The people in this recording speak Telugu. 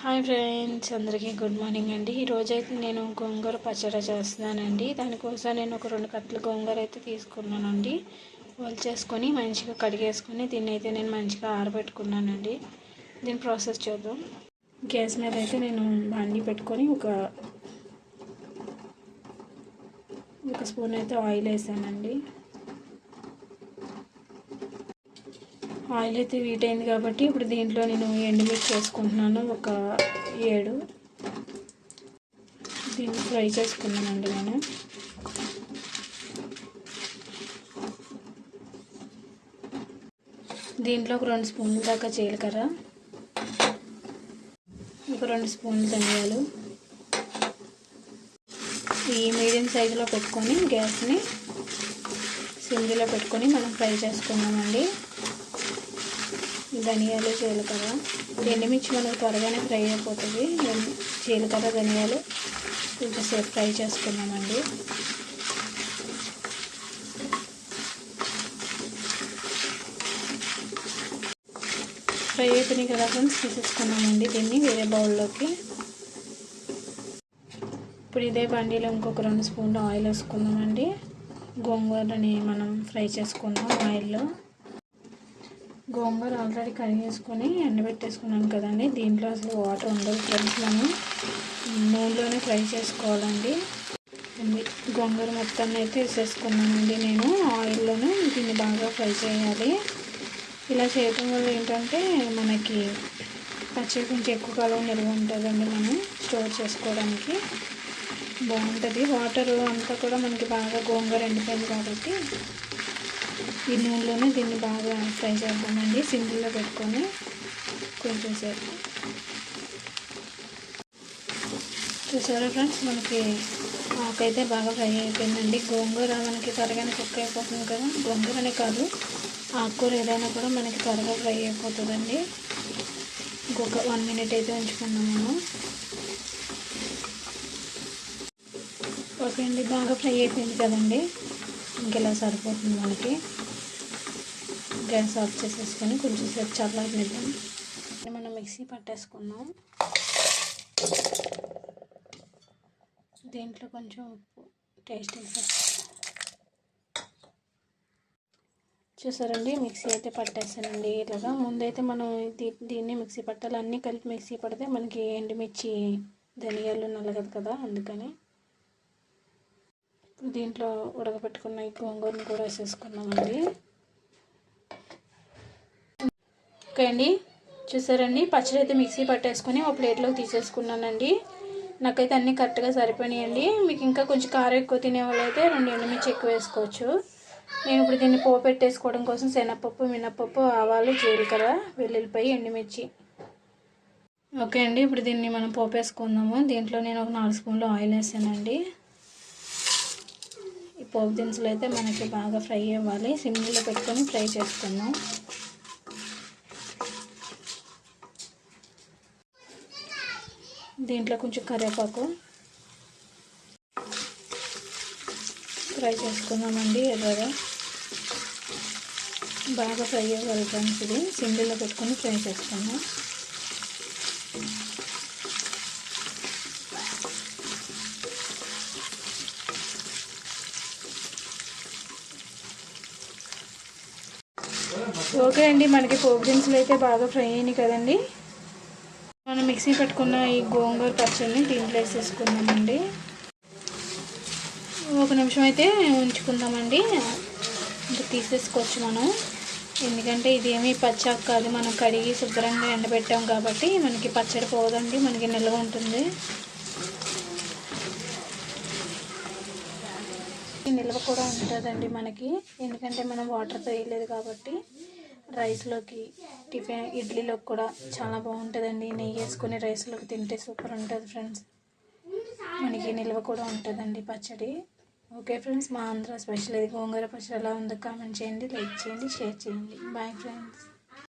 హాయ్ ఫ్రెండ్స్ అందరికీ గుడ్ మార్నింగ్ అండి. ఈరోజు అయితే నేను గోంగూర పచ్చడి చేస్తున్నానండి. దానికోసం నేను ఒక రెండు కట్టలు గోంగూర అయితే తీసుకున్నానండి. చేసుకొని మంచిగా కడిగేసుకొని దీన్ని అయితే నేను మంచిగా ఆరబెట్టుకున్నానండి. దీని ప్రాసెస్ చూద్దాం. గ్యాస్ మీద అయితే నేను బండి పెట్టుకొని ఒక ఒక స్పూన్ అయితే ఆయిల్ వేసానండి. ఆయిల్ అయితే వీట్ అయింది కాబట్టి ఇప్పుడు దీంట్లో నేను ఎండుమిర్చి వేసుకుంటున్నాను ఒక ఏడు. దీన్ని ఫ్రై చేసుకున్నానండి నేను. దీంట్లో ఒక రెండు స్పూన్ల దాకా జీలకర్ర ఒక రెండు స్పూన్లు ధనియాలు. ఈ మీడియం సైజులో పెట్టుకొని గ్యాస్ని సింగిలో పెట్టుకొని మనం ఫ్రై చేసుకున్నామండి ధనియాలు జీలకర్ర. ఎండుమిర్చి మనకు త్వరగానే ఫ్రై అయిపోతుంది. జీలకర్ర ధనియాలు కొంచెంసేపు ఫ్రై చేసుకున్నామండి. ఫ్రై అయిపోయినాయి కదా ఫ్రెండ్స్ తీసేసుకున్నామండి దీన్ని వేరే బౌల్లోకి. ఇప్పుడు ఇదే బండిలో ఇంకొక రెండు స్పూన్లు ఆయిల్ వేసుకుందామండి. గోంగూరని మనం ఫ్రై చేసుకుందాం ఆయిల్లో. గోంగూర ఆల్రెడీ కడిగేసుకొని ఎండబెట్టేసుకున్నాను కదండి. దీంట్లో అసలు వాటర్ ఉండదు ఫ్రెండ్స్ మనం నూనెలోనే ఫ్రై చేసుకోవాలండి. గోంగూర మొత్తాన్ని అయితే వేసేసుకున్నానండి నేను. ఆయిల్లోనే దీన్ని బాగా ఫ్రై చేయాలి. ఇలా చేయటం వల్ల ఏంటంటే మనకి పచ్చడి కొంచెం ఎక్కువ కాలం నిల్వ ఉంటుందండి మనం స్టోర్ చేసుకోవడానికి. బాగుంటుంది. వాటర్ అంతా కూడా మనకి బాగా గోంగూర ఎండిపోయింది కాబట్టి ఈ నూనెలోనే దీన్ని బాగా ఫ్రై చేద్దామండి. సింగిల్లో పెట్టుకొని కొంచెం సేపు. చూసారా ఫ్రెండ్స్? మనకి ఆకైతే బాగా ఫ్రై అయిపోయిందండి. గోంగూర మనకి త్వరగానే కుక్ అయిపోతుంది కదా? గోంగూరనే కాదు ఆకుకూర ఏదైనా కూడా మనకి త్వరగా ఫ్రై అయిపోతుందండి. ఇంకొక వన్ మినిట్ అయితే ఉంచుకున్నాం మనం. ఓకే అండి బాగా ఫ్రై అయిపోయింది కదండి? ఇంకెలా సరిపోతుంది మనకి? గ్యాస్ ఆఫ్ చేసేసుకొని కొంచెం సేపు చల్లారనిద్దాం. మనం మిక్సీ పట్టేసుకున్నాం దీంట్లో కొంచెం ఉప్పు టేస్టింగ్ చూసారండి మిక్సీ అయితే పట్టేసానండి. ఇలాగా ముందైతే మనం దీన్ని మిక్సీ పట్టాలి. అన్నీ కలిపి మిక్సీ పడితే మనకి ఎండుమిర్చి ధనియాలు నల్లగదు కదా అందుకని. దీంట్లో ఉడకబెట్టుకున్న గోంగూరను కూడా వేసేసుకున్నామండి ఓకే అండి చూసారండి? పచ్చడి అయితే మిక్సీ పట్టేసుకొని ఒక ప్లేట్లోకి తీసేసుకున్నానండి. నాకైతే అన్నీ కరెక్ట్గా సరిపోయినాయండి. మీకు ఇంకా కొంచెం కారం ఎక్కువ తినే వాళ్ళైతే రెండు ఎండుమిర్చి ఎక్కువ వేసుకోవచ్చు. నేను ఇప్పుడు దీన్ని పోపు పెట్టేసుకోవడం కోసం శనగపప్పు మినపప్పు ఆవాలు జీలకర్ర వెల్లుల్లిపాయ ఎండుమిర్చి. ఓకే అండి. ఇప్పుడు దీన్ని మనం పోపేసుకుందాము దీంట్లో నేను ఒక నాలుగు స్పూన్లు ఆయిల్ వేసానండి. ఈ పోపు దినుసులు అయితే మనకి బాగా ఫ్రై అవ్వాలి. సిమ్లో పెట్టుకొని ఫ్రై చేసుకుందాం. దీంట్లో కొంచెం కరివేపాకు ఫ్రై చేసుకున్నామండి ఎర్రగా. బాగా ఫ్రై అవ్వాలి ఇది. సింగిల్లో పెట్టుకొని ఫ్రై చేసుకున్నాం ఓకే అండి మనకి పోపు దినుసులు అయితే బాగా ఫ్రై అయినాయి కదండి. మనం మిక్సీ పెట్టుకున్న ఈ గోంగూర పచ్చడిని దీంట్లో వేసేసుకుందామండి. ఒక నిమిషం అయితే ఉంచుకుందామండి. ఇంకా తీసేసుకోవచ్చు మనం. ఎందుకంటే ఇదేమీ పచ్చాక కాదు. మనం కడిగి శుభ్రంగా ఎండబెట్టాం కాబట్టి మనకి పచ్చడి పోదండి. మనకి నిల్వ ఉంటుంది. నిల్వ కూడా ఉంటుందండి మనకి. ఎందుకంటే మనం వాటర్తో వేయలేదు కాబట్టి. రైస్లోకి టిఫిన్ ఇడ్లీలోకి కూడా చాలా బాగుంటుందండి. నెయ్యి వేసుకొని రైస్లోకి తింటే సూపర్ ఉంటుంది ఫ్రెండ్స్. మనకి నిల్వ కూడా ఉంటుందండి పచ్చడి. ఓకే ఫ్రెండ్స్ మా ఆంధ్ర స్పెషల్ ఇది. గోంగూర పచ్చడి ఎలా ఉందో కామెంట్ చేయండి లైక్ చేయండి షేర్ చేయండి. Bye friends.